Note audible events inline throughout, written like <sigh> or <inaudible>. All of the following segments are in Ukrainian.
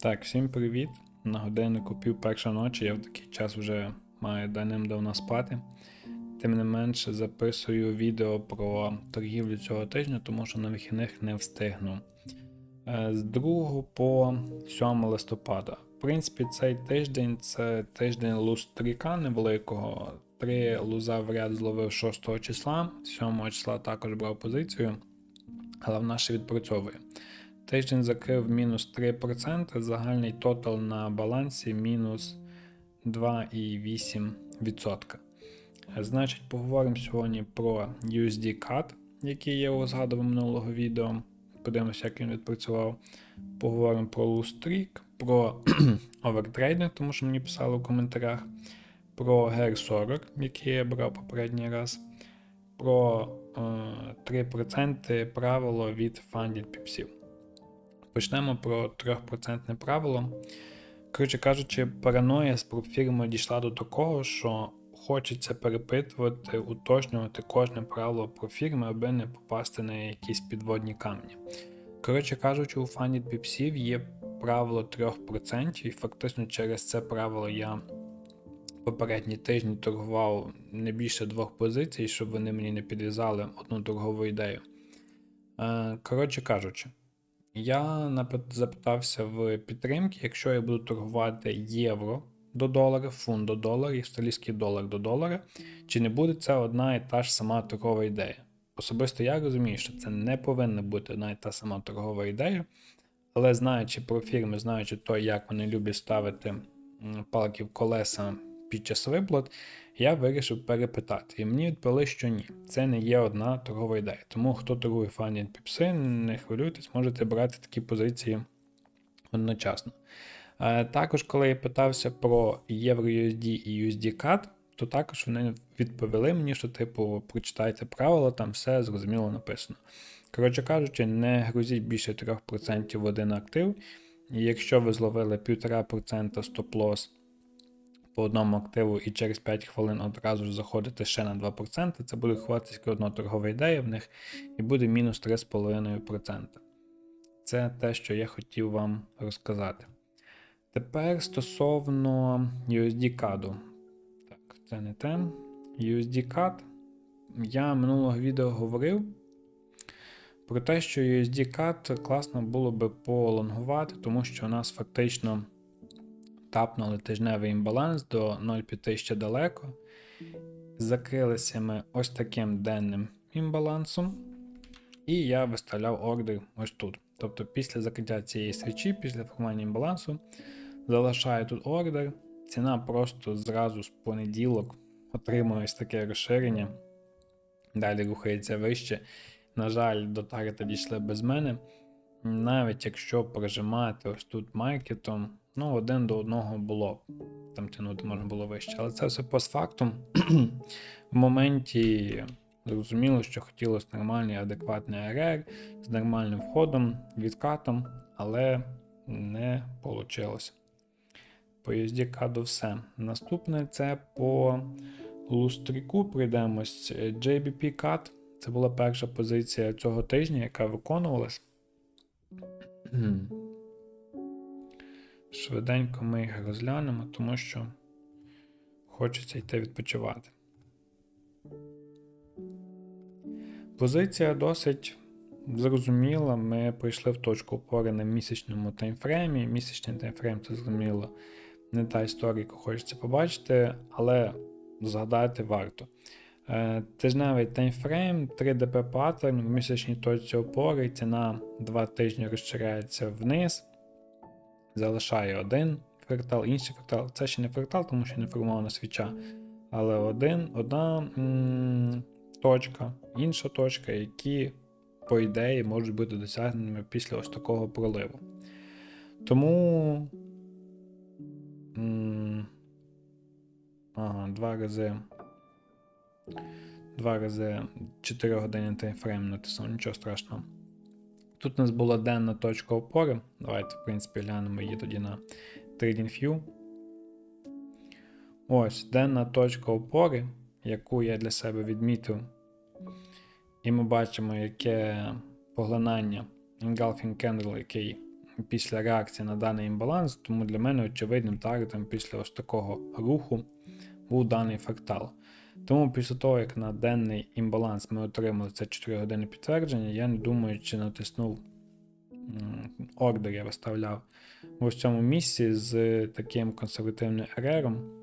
Так, всім привіт. На годиннику пів перша ночі, я в такий час вже маю давним-давно спати. Тим не менше, записую відео про торгівлю цього тижня, тому що на вихідних не встигну. Е, З 2 по 7 листопада. В принципі, цей тиждень це тиждень лустріка невеликого. Три луза в ряд зловив 6 числа, 7 числа також брав позицію, але вона ще відпрацьовує. Тиждень закрив мінус 3%, загальний тотал на балансі мінус 2,8%. Значить, поговоримо сьогодні про USD CAD, який я його згадував минулого відео. Подивимося, як він відпрацював. Поговоримо про Lustreak, про <clears throat> овертрейдинг, тому що мені писали в коментарях, про GR40, який я брав попередній раз, про е, 3% правило від Funded Pipsів. Почнемо про 3% правило. Коротше кажучи, параноя з фірми дійшла до такого, що хочеться перепитувати, уточнювати кожне правило про фірми, аби не попасти на якісь підводні камні. Коротше кажучи, у фанів піпсів є правило 3%, і фактично через це правило я попередні тижні торгував не більше двох позицій, щоб вони мені не підв'язали одну торгову ідею. Е, Коротше кажучи, я запитався в підтримки, якщо я буду торгувати євро до долара, фунт до долара і австралійський долар до долара, чи не буде це одна і та ж сама торгова ідея? Особисто я розумію, що це не повинна бути одна і та сама торгова ідея, але знаючи про фірми, знаючи то, як вони люблять ставити палки в колеса під час виплат, я вирішив перепитати. І мені відповіли, що ні, це не є одна торгова ідея. Тому хто торгує фані піпси, не хвилюйтесь, можете брати такі позиції одночасно. Е, Також, коли я питався про EURUSD і USD CAD, то також вони відповіли мені, що, типу, прочитайте правила, там все зрозуміло написано. Коротше кажучи, не грузіть більше 3% в один актив. І якщо ви зловили 1,5% стоп-лосс по одному активу і через 5 хвилин одразу ж заходите ще на 2%, це буде ховатися одна торгова ідея в них і буде мінус 3,5%. Це те, що я хотів вам розказати. Тепер стосовно USD CAD. Так, це не те. USD CAD. Я минулого відео говорив про те, що USD CAD класно було би полонгувати, тому що у нас фактично тапнули тижневий імбаланс до 0,5 ще далеко. Закрилися ми ось таким денним імбалансом. І я виставляв ордер ось тут. Тобто після закриття цієї свічі, після формування імбалансу, залишаю тут ордер. Ціна просто зразу з понеділок отримує ось таке розширення. Далі рухається вище. На жаль, до таргета дійшли без мене. Навіть якщо прожимати ось тут маркетом, ну, один до одного було. Там тягнути можна було вище. Але це все постфактум. <clears throat> В моменті зрозуміло, що хотілося нормальний, адекватний РР з нормальним входом, відкатом, але не вийшло. По USD каду все. Наступне це по лустріку прийдемось. JBP CAD. Це була перша позиція цього тижня, яка виконувалась. <clears throat> Швиденько ми їх розглянемо, тому що хочеться йти відпочивати. Позиція досить зрозуміла. Ми прийшли в точку опори на місячному таймфреймі. Місячний таймфрейм це зрозуміло не та історія, яку хочеться побачити, але згадати варто. Е, Тижневий таймфрейм, 3DP паттерн в місячній точці опори, ціна 2 тижні розширяється вниз, залишає один фрактал, інший фрактал. Це ще не фрактал, тому що не формована свіча. Але один, одна м, точка, інша точка, які, по ідеї, можуть бути досягненими після ось такого проливу. Тому. м, Ага, два рази. Два рази 4 години таймфрейм натиснув, нічого страшного. Тут у нас була денна точка опори. Давайте, в принципі, глянемо її тоді на TradingView. Ось денна точка опори, яку я для себе відмітив. І ми бачимо, яке поглинання Engulfing Candle, який після реакції на даний імбаланс, тому для мене очевидним таргетом після ось такого руху був даний фрактал. Тому після того, як на денний імбаланс ми отримали це 4 години підтвердження, я не думаю, чи натиснув ордер, я виставляв в цьому місці з таким консервативним РРом.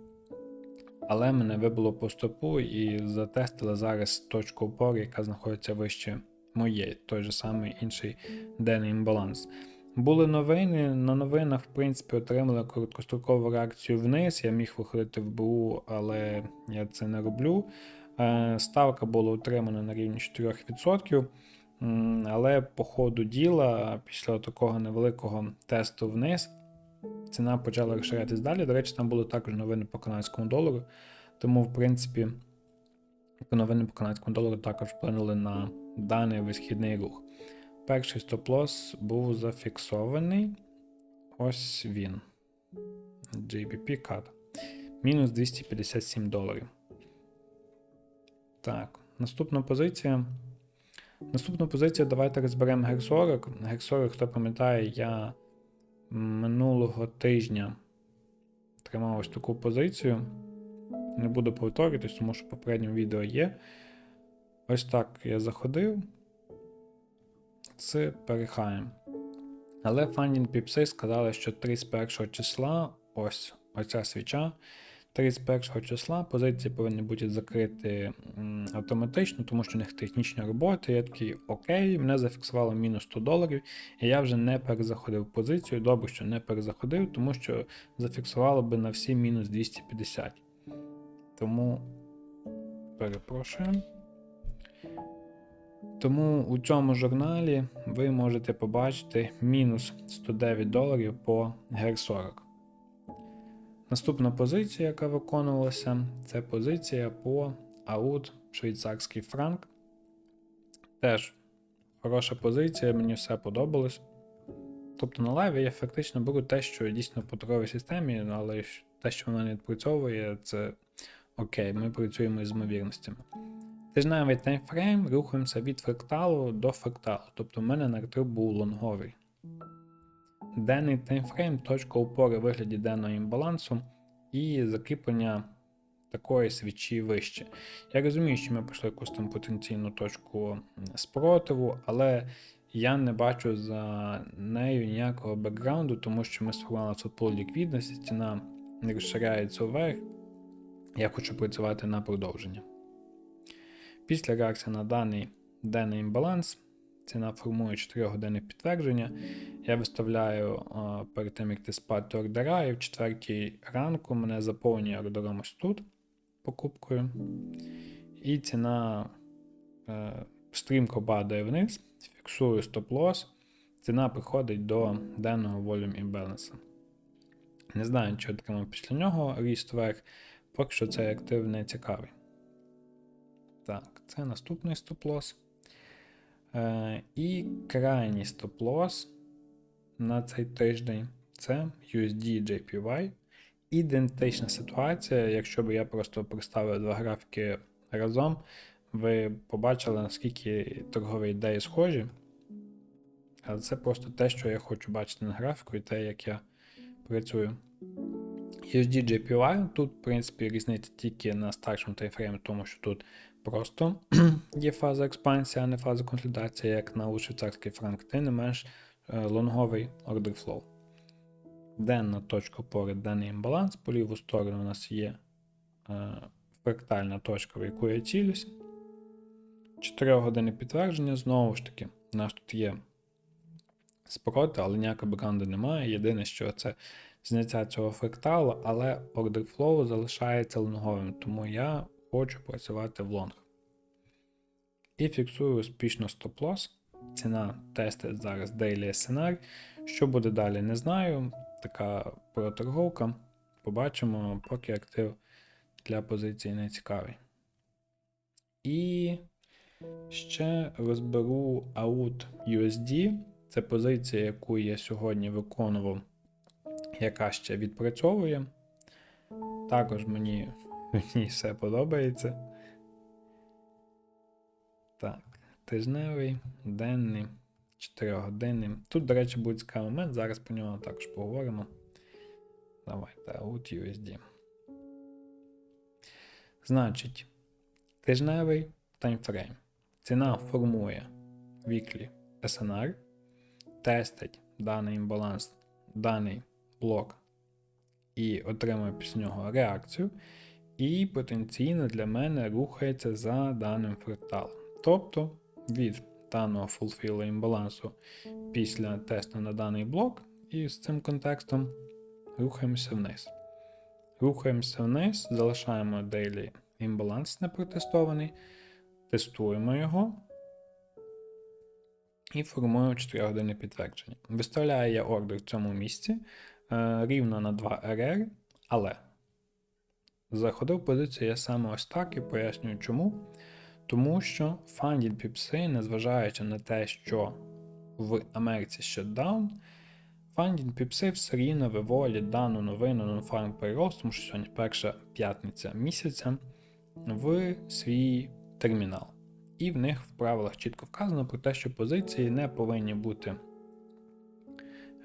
Але мене вибило по стопу і затестили зараз точку опори, яка знаходиться вище моєї, той же самий інший денний імбаланс. Були новини. На новинах, в принципі, отримали короткострокову реакцію вниз. Я міг виходити в БУ, але я це не роблю. Е, Ставка була утримана на рівні 4%. Але по ходу діла, після такого невеликого тесту вниз, ціна почала розширятись далі. До речі, там були також новини по канадському долару. Тому, в принципі, новини по канадському долару також вплинули на даний висхідний рух. Перший стоп-лосс був зафіксований. Ось він. JBP CAD. Мінус 257 доларів. Так, наступна позиція. Наступну позицію давайте розберемо гер 40. Гер 40, хто пам'ятає, я минулого тижня тримав ось таку позицію. Не буду повторюватись, тому що в попередньому відео є. Ось так я заходив з перехаєм. Але фандінг піпси сказали, що 31 числа, ось оця свіча, 31 числа позиції повинні бути закриті автоматично, тому що у них технічні роботи. Я такий окей, мене зафіксувало мінус 100 доларів, і я вже не перезаходив позицію. Добре, що не перезаходив, тому що зафіксувало би на всі мінус 250. Тому перепрошую. Тому у цьому журналі ви можете побачити мінус 109 доларів по гер 40. Наступна позиція, яка виконувалася, це позиція по аут швейцарський франк. Теж хороша позиція, мені все подобалось. Тобто на лайві я фактично беру те, що дійсно по торговій системі, але те, що вона не відпрацьовує, це окей, ми працюємо з ймовірностями. Тижневий таймфрейм рухаємося від фракталу до фракталу, тобто в мене нартриб був лонговий. Денний таймфрейм точка опори в вигляді денного імбалансу і закріплення такої свічі вище. Я розумію, що ми пройшли якусь там потенційну точку спротиву, але я не бачу за нею ніякого бекграунду, тому що ми сформували тут пол ліквідності, ціна не розширяється вверх. Я хочу працювати на продовження. Після реакції на даний денний імбаланс, ціна формує 4 години підтвердження. Я виставляю а, перед тим, як ти спати ордера, і в четвертій ранку мене заповнює ордером ось тут покупкою. І ціна е, стрімко падає вниз, фіксую стоп-лосс. Ціна приходить до денного volume imbalance. Не знаю, чи отримав після нього ріст вверх, поки що цей актив не цікавий. Так, це наступний стоп-лосс. Е, і крайній стоп-лосс на цей тиждень це USD JPY. Ідентична ситуація. Якщо б я просто представив два графіки разом, ви побачили, наскільки торгові ідеї схожі. Але це просто те, що я хочу бачити на графіку, і те, як я працюю. USD JPY, тут, в принципі, різниця тільки на старшому таймфреймі, тому що тут просто <clears throat> є фаза експансії, а не фаза консолідації, як на швейцарський франк, тим не менш е, лонговий order flow. Денна точка опори, денний імбаланс. По ліву сторону у нас є е, фрактальна точка, в яку я цілюсь. 4 години підтвердження. Знову ж таки, у нас тут є спроти, але ніякої беканди немає. Єдине, що це зняття цього фракталу, але order flow залишається лонговим, тому я хочу працювати в лонг. І фіксую успішно стоп-лосс. Ціна тестить зараз Daily SNR. Що буде далі, не знаю. Така проторговка. Побачимо, поки актив для позиції не цікавий. І ще розберу AUT USD. Це позиція, яку я сьогодні виконував, яка ще відпрацьовує. Також мені, мені все подобається. Так, тижневий, денний, 4 години. Тут, до речі, буде цікавий момент, зараз про нього також поговоримо. Давайте, out USD. Значить, тижневий таймфрейм. Ціна формує weekly SNR, тестить даний імбаланс, даний блок і отримує після нього реакцію. І потенційно для мене рухається за даним фракталом. Тобто від даного fulfill імбалансу після тесту на даний блок, і з цим контекстом рухаємося вниз. Рухаємося вниз, залишаємо daily імбаланс непротестований, тестуємо його і формуємо 4 години підтвердження. Виставляю я ордер в цьому місці е, рівно на 2 RR, але заходив позицію я саме ось так і пояснюю чому. Тому що фандід піпси, незважаючи на те, що в Америці shutdown, фандінг піпси все рівно виводять дану новину non-farm payrolls, тому що сьогодні перша п'ятниця місяця, в свій термінал. І в них в правилах чітко вказано про те, що позиції не повинні бути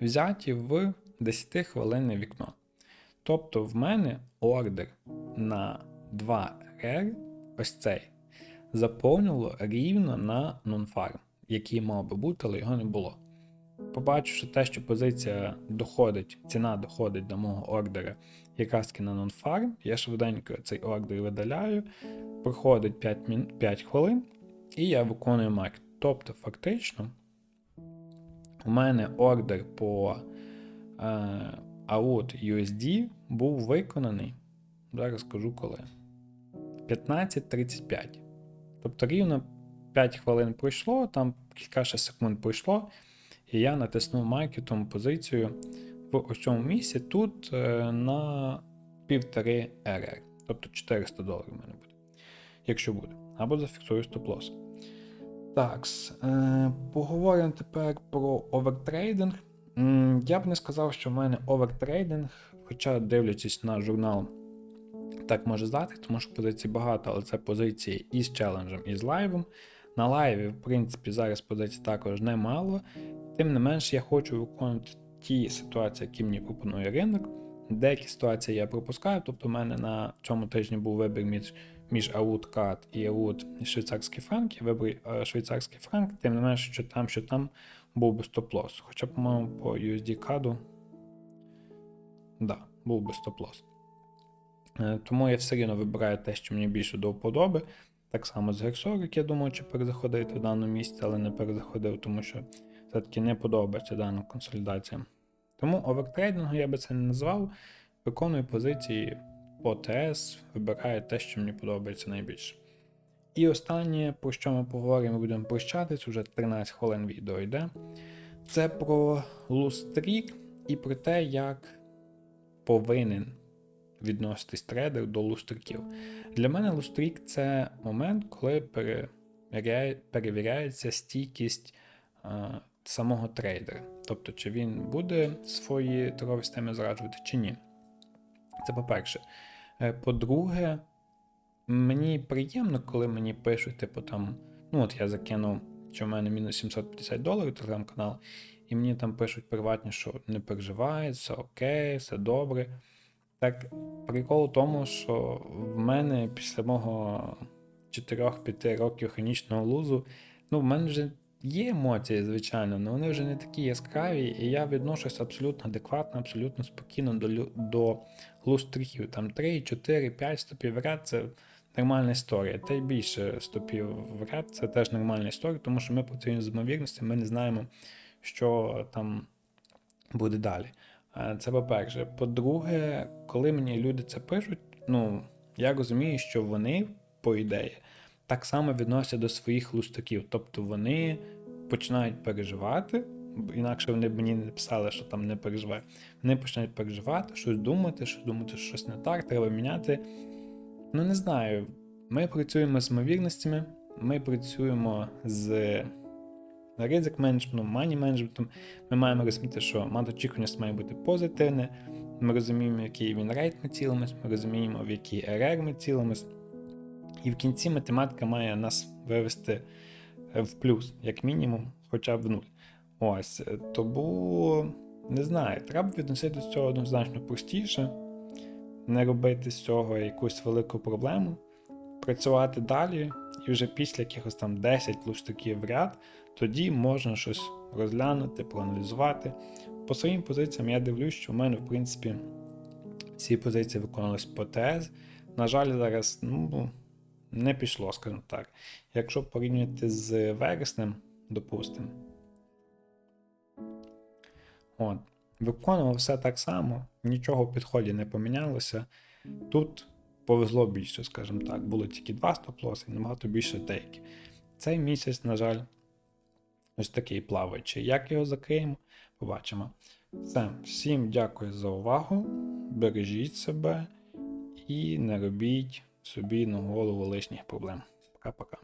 взяті в 10 хвилинне вікно. Тобто в мене ордер на 2 r ось цей, заповнило рівно на non-farm, який мав би бути, але його не було. Побачивши те, що позиція доходить, ціна доходить до мого ордера якраз на non-farm, я швиденько цей ордер видаляю, проходить 5, мін... 5 хвилин, і я виконую маркет. Тобто, фактично, у мене ордер по е, out USD був виконаний. Зараз скажу коли. 15.35. Тобто рівно 5 хвилин пройшло, там кілька ще секунд пройшло, і я натиснув маркетом позицію в ось цьому місці тут е, на 1,5 RR. Тобто 400 доларів в мене буде. Якщо буде. Або зафіксую стоп-лосс. Так, е, поговоримо тепер про овертрейдинг. Я б не сказав, що в мене овертрейдинг, хоча дивлячись на журнал, так може здати, тому що позицій багато, але це позиції і з челенджем, і з лайвом. На лайві, в принципі, зараз позицій також немало. Тим не менш, я хочу виконувати ті ситуації, які мені пропонує ринок. Деякі ситуації я пропускаю, тобто в мене на цьому тижні був вибір між між AUD і AUD швейцарський франк, я вибрав е, швейцарський франк, тим не менш, що там, що там був би стоп-лосс. Хоча, по-моєму, по USD CAD, да, був би стоп-лосс. Е, Тому я все рівно вибираю те, що мені більше до вподоби. Так само з Гексорик, я думаю, чи перезаходити в даному місці, але не перезаходив, тому що все-таки не подобається дана консолідація. Тому овертрейдингу я би це не назвав. Виконую позиції по ТС, вибираю те, що мені подобається найбільше. І останнє, про що ми поговоримо, будемо прощатись, вже 13 хвилин відео йде. Це про лустрік і про те, як повинен відноситись трейдер до лустриків. Для мене лустрік це момент, коли перевіряється стійкість самого трейдера. Тобто, чи він буде свої торгові системи зраджувати, чи ні. Це по-перше. Е, По-друге, мені приємно, коли мені пишуть, типу там, ну от я закинув, що в мене мінус 750 доларів телеграм-канал, і мені там пишуть приватні, що не переживай, все окей, все добре. Так, прикол в тому, що в мене після мого 4-5 років хронічного лузу, ну, в мене вже є емоції, звичайно, але вони вже не такі яскраві, і я відношусь абсолютно адекватно, абсолютно спокійно до, до лустриків. Там 3, 4, 5 стопів ряд це нормальна історія. Та й більше стопів ряд це теж нормальна історія, тому що ми працюємо з ймовірністю, ми не знаємо, що там буде далі. Е, Це по-перше. По-друге, коли мені люди це пишуть, ну я розумію, що вони, по ідеї, так само відносяться до своїх лустаків. Тобто вони починають переживати, інакше вони б мені не писали, що там не переживає. Вони починають переживати, щось думати, щось думати, що щось не так, треба міняти. Ну, не знаю. Ми працюємо з ймовірностями, ми працюємо з ризик менеджментом, мані менеджментом. Ми маємо розуміти, що маточікуваність має бути позитивне. Ми розуміємо, який він рейт ми цілимось, ми розуміємо, в який РР ми цілимось. І в кінці математика має нас вивести в плюс, як мінімум, хоча б в нуль. Ось, е, тому не знаю, треба відносити до цього однозначно простіше, не робити з цього якусь велику проблему, працювати далі, і вже після якихось там 10 луштаків в ряд, тоді можна щось розглянути, проаналізувати. По своїм позиціям я дивлюсь, що в мене, в принципі, всі позиції виконались по ТС. На жаль, зараз ну, не пішло, скажімо так. Якщо порівняти з вереснем, допустимо, От. Виконував все так само, нічого в підході не помінялося. Тут повезло більше, скажімо так. Було тільки два стоп-лоси і набагато більше тейки. Цей місяць, на жаль, ось такий плаваючий. Як його закриємо, побачимо. Все, всім дякую за увагу. Бережіть себе і не робіть собі на голову лишніх проблем. Пока-пока.